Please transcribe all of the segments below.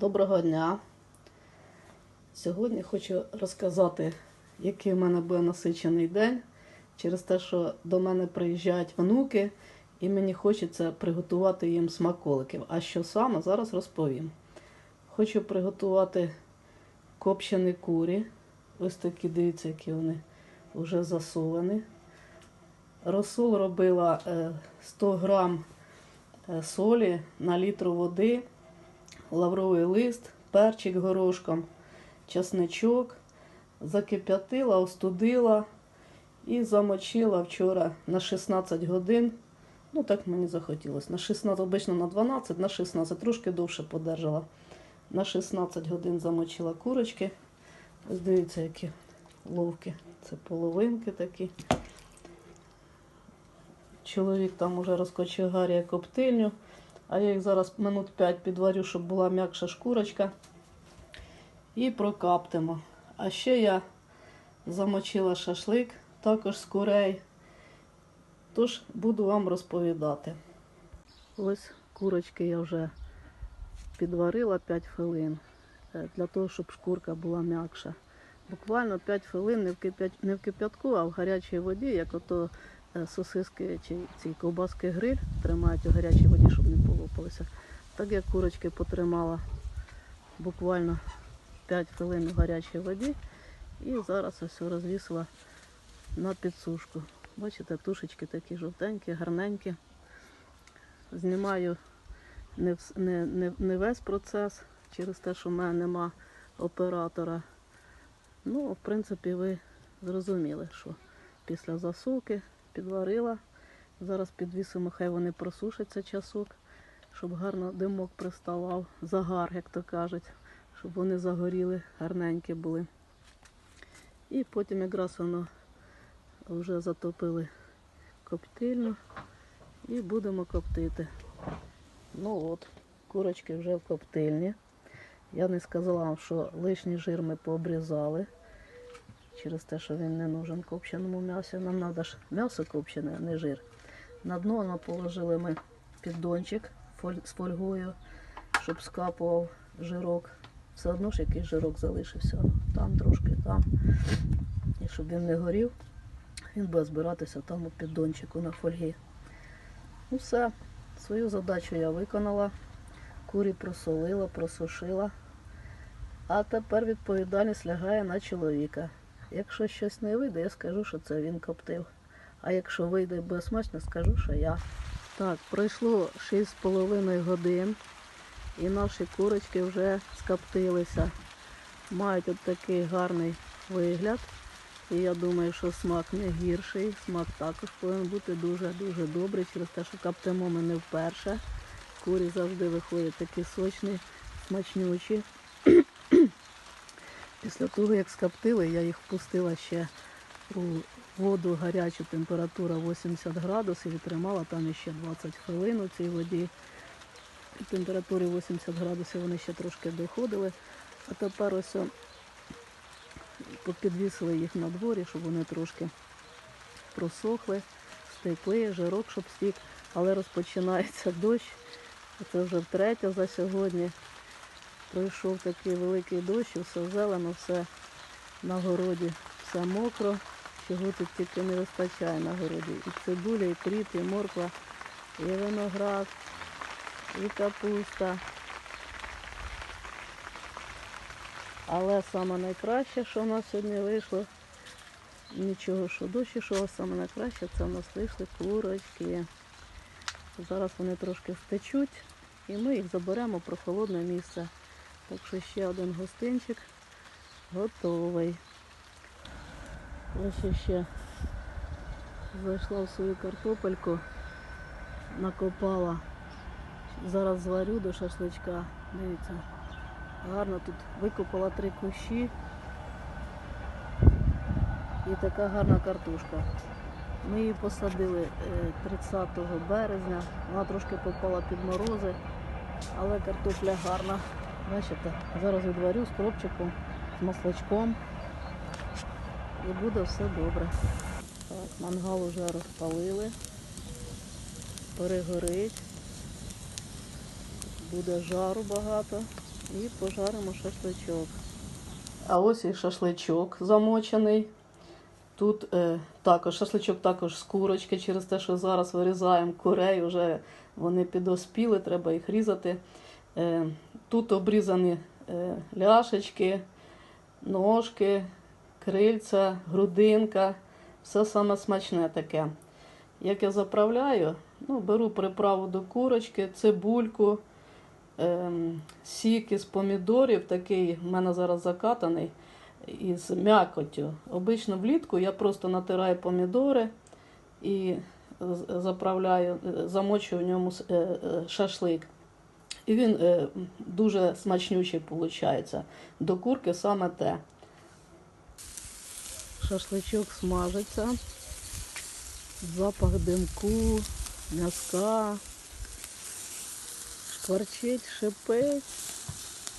Доброго дня. Сьогодні хочу розказати, який в мене буде насичений день через те, що до мене приїжджають внуки, і мені хочеться приготувати їм смаколиків. А що саме, зараз розповім. Хочу приготувати копчені курі. Ось такі, дивіться, які вони вже засолені. Розсол робила е, 100 грам е, солі на літр води, лавровий лист, перчик горошком, чесничок, закип'ятила, остудила і замочила вчора на 16 годин. Ну, так мені захотілося. На 16, обично на 12, на 16, трошки довше подержала. На 16 годин замочила курочки. Ось дивіться, які ловкі. Це половинки такі. Чоловік там уже розкочегарює коптильню, а я їх зараз минут 5 підварю, щоб була м'якша шкурочка. І прокаптимо. А ще я замочила шашлик, також з курей. Тож буду вам розповідати. Ось курочки я вже підварила 5 хвилин е, для того, щоб шкурка була м'якша. Буквально 5 хвилин не в, кип'ятку, а в гарячій воді, як ото сосиски чи ці ковбаски гриль тримають у гарячій воді, щоб не полопалися. Так я курочки потримала буквально 5 хвилин у гарячій воді і зараз ось розвісила на підсушку. Бачите, тушечки такі жовтенькі, гарненькі. Знімаю не, не, не, не весь процес через те, що в мене нема оператора. Ну, в принципі, ви зрозуміли, що після засолки підварила. Зараз підвісимо, хай вони просушаться часок, щоб гарно димок приставав, загар, як то кажуть, щоб вони загоріли, гарненькі були. І потім якраз воно вже затопили коптильню і будемо коптити. Ну от, курочки вже в коптильні. Я не сказала вам, що лишній жир ми пообрізали через те, що він не нужен копченому м'ясу. Нам треба ж м'ясо копчене, а не жир. На дно воно положили ми піддончик з фольгою, щоб скапував жирок. Все одно ж якийсь жирок залишився. Там трошки, там. І щоб він не горів, він буде збиратися там у піддончику на фольгі. Ну все, свою задачу я виконала. Курі просолила, просушила. А тепер відповідальність лягає на чоловіка. Якщо щось не вийде, я скажу, що це він коптив. А якщо вийде безсмачно, скажу, що я. Так, пройшло 6,5 годин і наші курочки вже скоптилися. Мають от такий гарний вигляд. І я думаю, що смак не гірший. Смак також повинен бути дуже-дуже добрий, через те, що коптимо ми не вперше. Курі завжди виходять такі сочні, смачнючі. Після того, як скоптили, я їх впустила ще у воду гарячу, температура 80 градусів і тримала там ще 20 хвилин у цій воді. При температурі 80 градусів вони ще трошки доходили. А тепер ось підвісили їх на дворі, щоб вони трошки просохли, стекли, жирок, щоб стік. Але розпочинається дощ. Це вже втретє за сьогодні. Пройшов такий великий дощ, все зелено, все на городі, все мокро. Чого тут тільки не вистачає на городі. І цибуля, і кріп, і морква, і виноград, і капуста. Але саме найкраще, що в нас сьогодні вийшло, нічого, що дощ ішов, саме найкраще, це в нас вийшли курочки. Зараз вони трошки втечуть і ми їх заберемо в прохолодне місце. Так що ще один гостинчик готовий. Ось ще зайшла в свою картопельку, накопала. Зараз зварю до шашличка. Дивіться, гарно тут викопала три кущі. І така гарна картошка. Ми її посадили е, 30 березня. Вона трошки попала під морози, але картопля гарна. Бачите, зараз відварю з кропчиком, з маслачком. І буде все добре. Так, мангал вже розпалили. Перегорить. Буде жару багато. і пожаримо шашличок. А ось і шашличок замочений. Тут е, також шашличок також з курочки, через те, що зараз вирізаємо курей, вже вони підоспіли, треба їх різати. Е, тут обрізані е, ляшечки, ножки, крильця, грудинка, все саме смачне таке. Як я заправляю, ну, беру приправу до курочки, цибульку, ем, сік із помідорів, такий в мене зараз закатаний із м'якоттю. Обично влітку я просто натираю помідори і заправляю, е, замочую в ньому е, шашлик. І він е, дуже смачнючий виходить. До курки саме те. Шашличок смажиться. Запах димку, м'язка. Шкварчить, шипить.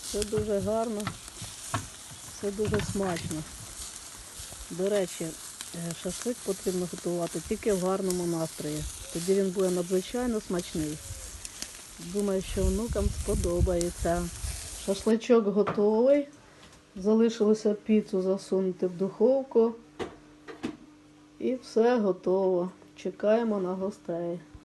Все дуже гарно, все дуже смачно. До речі, е, шашлик потрібно готувати тільки в гарному настрої. Тоді він буде надзвичайно смачний. Думаю, що внукам сподобається. Шашличок готовий. Залишилося піцу засунути в духовку. І все готово. Чекаємо на гостей.